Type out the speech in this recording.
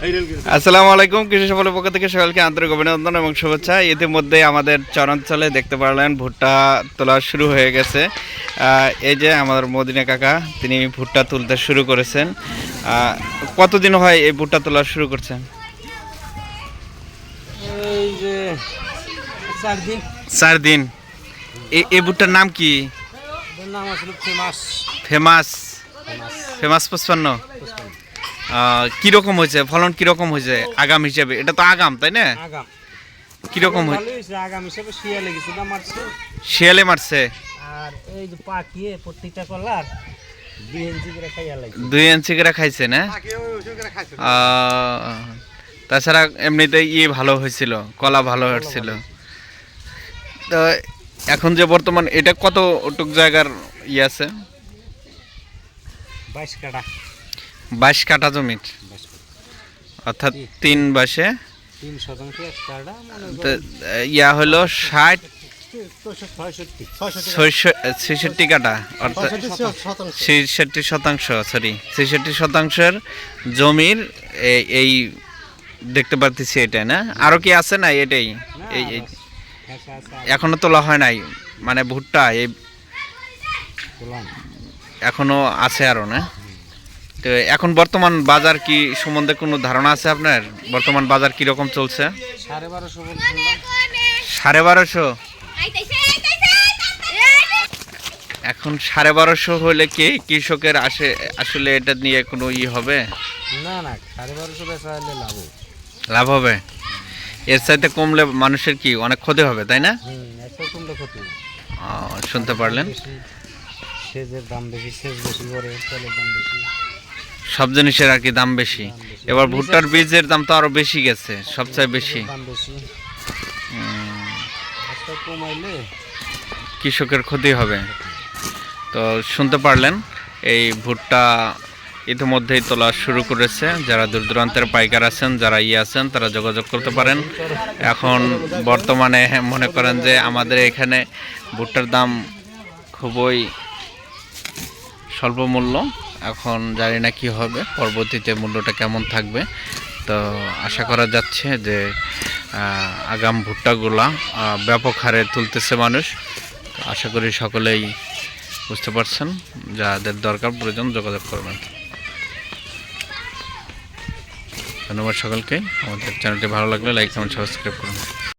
আসসালামু আলাইকুম কৃষি সফলের পক্ষ থেকে সকালকে আন্তরিক অভিনন্দন এবং শুভেচ্ছা। ইতিমধ্যে আমাদের চরাঞ্চলে দেখতে পারলেন ভুট্টা তোলা শুরু হয়ে গেছে। এই যে আমাদের মদিনা কাকা তিনি ভুট্টা তুলতে শুরু করেছেন। কতদিন হয় এই ভুট্টা তোলা শুরু করছেন? এই যে চার দিন। চার দিন। এই ভুট্টার নাম কি? নাম আসলে ফেমাস। ফেমাস। ফেমাস পঁচপান্ন। কীরকম হয়েছে? ফলন কীরকম হয়েছে আগাম হিসেবে? এটা তো আগাম তাই না? আগাম। কীরকম হয়েছে আগাম হিসেবে শিয়ালে মারছে। শিয়ালে মারছে? আর এই যে পাকিয়ে প্রত্যেকটা কলার দুই ইঞ্চি করে খাইছে না? আহ, তাছাড়া এমনিতেই ইয়ে ভালো হয়েছিল কলা ভালো হচ্ছিল তো এখন যে বর্তমান এটা কত টুক জায়গার ইয়ে আছে? বাইশ কাটা বাইশ কাটা জমির। অর্থাৎ তিন বাসে। ইয়া হলো ষাট ছেষট্টি কাটা অর্থাৎ ছেষট্টি শতাংশ সরি ছেষট্টি শতাংশের জমির এই- দেখতে পারতেছি এটা না? আরও কি আছে না এটাই? এই এখনও তোলা হয় নাই মানে ভুট্টা এই এখনও আছে আরও না? তো এখন বর্তমান বাজার কি সম্বন্ধে কোনো ধারণা আছে আপনার? বর্তমান বাজার কি রকম চলছে? সাড়ে বারোশো এখন সাড়ে বারোশো হলে কি কৃষকের আসে আসলে এটা নিয়ে কোনো ই হবে? না না সাড়ে বারোশো বেচা হলে লাভ লাভ হবে? এর চাইতে কমলে মানুষের কি অনেক ক্ষতি হবে তাই না? ক্ষতি শুনতে পারলেন। সেচের দাম বেশি সেচ বেশি করে তেলের দাম বেশি। সব জিনিসের আর কি দাম বেশি। এবার ভুট্টার বীজের দাম তো আরও বেশি গেছে সবচেয়ে বেশি। কৃষকের ক্ষতি হবে। তো শুনতে পারলেন এই ভুট্টা ইতিমধ্যেই তোলা শুরু করেছে। যারা দূর দূরান্তের পাইকার আছেন যারা ইয়ে আছেন তারা যোগাযোগ করতে পারেন। এখন বর্তমানে মনে করেন যে আমাদের এখানে ভুট্টার দাম খুবই স্বল্প মূল্য। এখন জানি না কি হবে, পরবর্তীতে মূল্যটা কেমন থাকবে। তো আশা করা যাচ্ছে যে আগাম ভুট্টাগুলা ব্যাপক হারে তুলতেছে মানুষ। আশা করি সকলেই বুঝতে পারছেন, যাদের দরকার প্রয়োজন যোগাযোগ করবেন। ধন্যবাদ সকলকে। আমাদের চ্যানেলটি ভালো লাগলে লাইক কমেন্ট সাবস্ক্রাইব করুন।